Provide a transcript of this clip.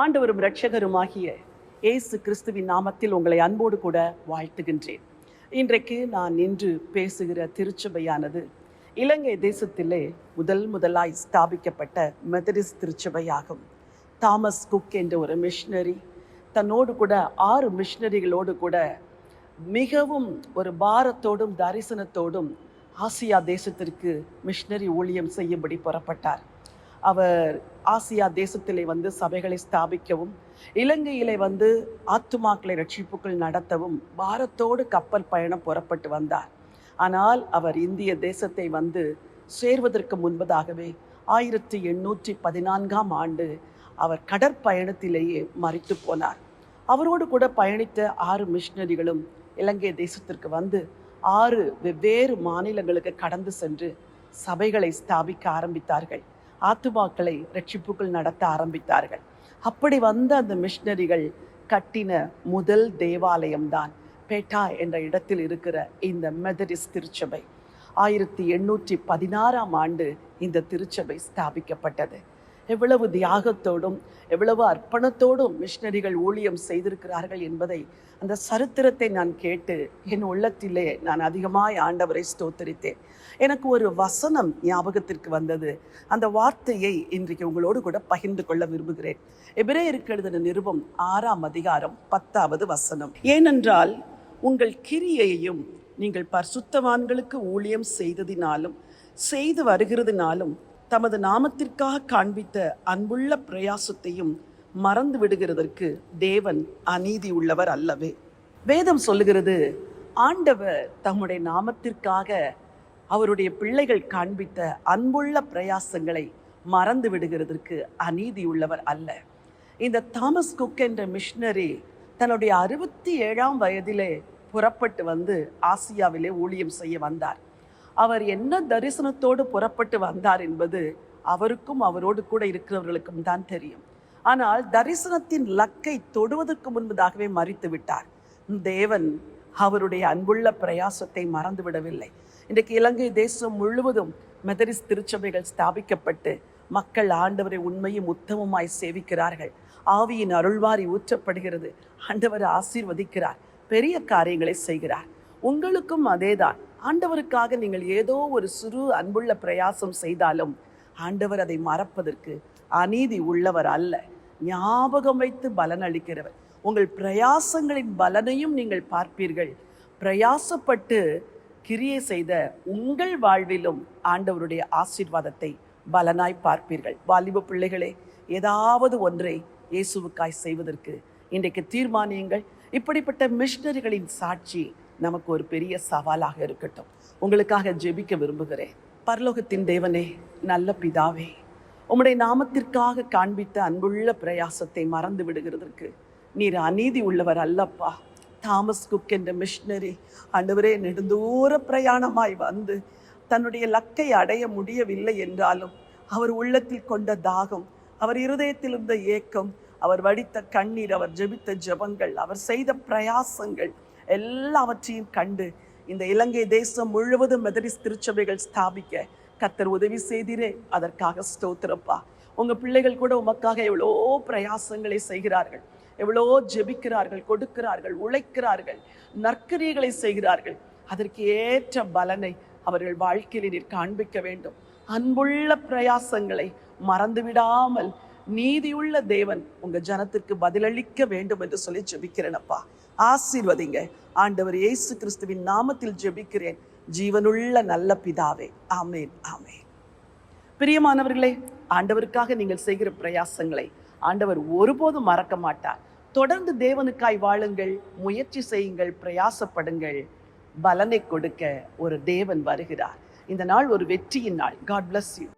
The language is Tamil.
ஆண்டவரும் இரட்சகருமாகிய இயேசு கிறிஸ்துவின் நாமத்தில் உங்களை அன்போடு கூட வாழ்த்துகின்றேன். இன்றைக்கு நான் நின்று பேசுகிற திருச்சபையானது இலங்கை தேசத்திலே முதல் முதலாய் ஸ்தாபிக்கப்பட்ட மெதரிஸ் திருச்சபையாகும். தாமஸ் குக் என்ற ஒரு மிஷினரி தன்னோடு கூட ஆறு மிஷினரிகளோடு கூட மிகவும் ஒரு பாரத்தோடும் தரிசனத்தோடும் ஆசியா தேசத்திற்கு மிஷினரி ஊழியம் செய்யும்படி புறப்பட்டார். அவர் ஆசியா தேசத்திலே வந்து சபைகளை ஸ்தாபிக்கவும் இலங்கையிலே வந்து ஆத்துமாக்களை ரட்சிப்புகள் நடத்தவும் பாரத்தோடு கப்பல் பயணம் புறப்பட்டு வந்தார். ஆனால் அவர் இந்திய தேசத்தை வந்து சேர்வதற்கு முன்பதாகவே ஆயிரத்தி எண்ணூற்றி பதினான்காம் ஆண்டு அவர் கடற்பயணத்திலேயே மறித்து போனார். அவரோடு கூட பயணித்த ஆறு மிஷினரிகளும் இலங்கை தேசத்திற்கு வந்து ஆறு வெவ்வேறு மாநிலங்களுக்கு கடந்து சென்று சபைகளை ஸ்தாபிக்க ஆரம்பித்தார்கள். ஆத்துமாக்களை ரட்சிப்புகள் நடத்த ஆரம்பித்தார்கள். அப்படி வந்த அந்த மிஷினரிகள் கட்டின முதல் தேவாலயம்தான் பேட்டா என்ற இடத்தில் இருக்கிற இந்த மெதடிஸ் திருச்சபை. ஆயிரத்தி எண்ணூற்றி பதினாறாம் ஆண்டு இந்த திருச்சபை ஸ்தாபிக்கப்பட்டது. எவ்வளவு தியாகத்தோடும் எவ்வளவு அர்ப்பணத்தோடும் மிஷினரிகள் ஊழியம் செய்திருக்கிறார்கள் என்பதை அந்த சரித்திரத்தை நான் கேட்டு என் உள்ளத்திலே நான் அதிகமாய் ஆண்டவரை ஸ்தோத்தரித்தேன். எனக்கு ஒரு வசனம் ஞாபகத்திற்கு வந்தது. அந்த வார்த்தையை இன்றைக்கு உங்களோடு கூட பகிர்ந்து கொள்ள விரும்புகிறேன். எபிரேயருக்கு எழுதின நிருபம் ஆறாம் அதிகாரம் பத்தாவது வசனம். ஏனென்றால் உங்கள் கிரியையையும் நீங்கள் பரிசுத்தவான்களுக்கு ஊழியம் செய்ததினாலும் செய்து வருகிறதுனாலும் தமது நாமத்திற்காக காண்பித்த அன்புள்ள பிரயாசத்தையும் மறந்து விடுகிறதற்கு தேவன் அநீதி உள்ளவர் அல்லவே. வேதம் சொல்லுகிறது ஆண்டவர் தம்முடைய நாமத்திற்காக அவருடைய பிள்ளைகள் காண்பித்த அன்புள்ள பிரயாசங்களை மறந்து விடுகிறதற்கு அநீதி உள்ளவர் அல்ல. இந்த தாமஸ் குக் என்ற மிஷினரி தன்னுடைய அறுபத்தி ஏழாம் வயதிலே புறப்பட்டு வந்து ஆசியாவிலே ஊழியம் செய்ய வந்தார். அவர் என்ன தரிசனத்தோடு புறப்பட்டு வந்தார் என்பது அவருக்கும் அவரோடு கூட இருக்கிறவர்களுக்கும் தான் தெரியும். ஆனால் தரிசனத்தின் லக்கை தொடுவதற்கு முன்பதாகவே மறித்து விட்டார். தேவன் அவருடைய அன்புள்ள பிரயாசத்தை மறந்து விடவில்லை. இன்றைக்கு இலங்கை தேசம் முழுவதும் மெதரிஸ் திருச்சபைகள் ஸ்தாபிக்கப்பட்டு மக்கள் ஆண்டவரை உண்மையும் உத்தமமாய் சேவிக்கிறார்கள். ஆவியின் அருள்வாரி ஊற்றப்படுகிறது. ஆண்டவர் ஆசீர்வதிக்கிறார். பெரிய காரியங்களை செய்கிறார். உங்களுக்கும் அதேதான். ஆண்டவருக்காக நீங்கள் ஏதோ ஒரு சிறு அன்புள்ள பிரயாசம் செய்தாலும் ஆண்டவர் அதை மறப்பதற்கு அநீதி உள்ளவர் அல்ல. ஞாபகம் வைத்து பலன் அளிக்கிறவர். உங்கள் பிரயாசங்களின் பலனையும் நீங்கள் பார்ப்பீர்கள். பிரயாசப்பட்டு கிரியை செய்த உங்கள் வாழ்விலும் ஆண்டவருடைய ஆசீர்வாதத்தை பலனாய் பார்ப்பீர்கள். வாலிப பிள்ளைகளே ஏதாவது ஒன்றை இயேசுவுக்காய் செய்வதற்கு இன்றைக்கு தீர்மானியுங்கள். இப்படிப்பட்ட மிஷினரிகளின் சாட்சி நமக்கு ஒரு பெரிய சவாலாக இருக்கட்டும். உங்களுக்காக ஜெபிக்க விரும்புகிறேன். பரலோகத்தின் தேவனே நல்ல பிதாவே உம்முடைய நாமத்திற்காக காண்பித்த அன்புள்ள பிரயாசத்தை மறந்து விடுகிறதற்கு நீர் அநீதி உள்ளவர் அல்லப்பா. தாமஸ் குக் என்ற மிஷினரி அன்றுவரே நெடுந்தூர பிரயாணமாய் வந்து தன்னுடைய லக்கை அடைய முடியவில்லை என்றாலும் அவர் உள்ளத்தில் கொண்ட தாகம் அவர் இருதயத்தில் இருந்த ஏக்கம் அவர் வடித்த கண்ணீர் அவர் ஜெபித்த ஜெபங்கள் அவர் செய்த பிரயாசங்கள் எல்லாவற்றையும் கண்டு இந்த இலங்கை தேசம் முழுவதும் மெதரிஸ் திருச்சபைகள் ஸ்தாபிக்க கத்தர் உதவி செய்தீரே. அதற்காக ஸ்தோத்திரப்பா. உங்க பிள்ளைகள் கூட உமக்காக எவ்வளோ பிரயாசங்களை செய்கிறார்கள். எவ்வளோ ஜெபிக்கிறார்கள் கொடுக்கிறார்கள் உழைக்கிறார்கள் நற்கரியங்களை செய்கிறார்கள். அதற்கு ஏற்ற பலனை அவர்கள் வாழ்க்கையில் நீர் காண்பிக்க வேண்டும். அன்புள்ள பிரயாசங்களை மறந்து விடாமல் நீதியுள்ள தேவன் உங்க ஜனத்திற்கு பதிலளிக்க வேண்டும் என்று சொல்லி ஜெபிக்கிறேனப்பா ஆசீர்வதிங்க. ஆண்டவர் இயேசு கிறிஸ்துவின் நாமத்தில் ஜெபிக்கிறேன். ஜீவனுள்ள நல்ல பிதாவே. ஆமேன் ஆமேன். பிரியமானவர்களே ஆண்டவருக்காக நீங்கள் செய்கிற பிரயாசங்களை ஆண்டவர் ஒருபோதும் மறக்க மாட்டார். தொடர்ந்து தேவனுக்காய் வாழுங்கள் முயற்சி செய்யுங்கள் பிரயாசப்படுங்கள். பலனை கொடுக்க ஒரு தேவன் வருகிறார். இந்த நாள் ஒரு வெற்றியின் நாள். God bless you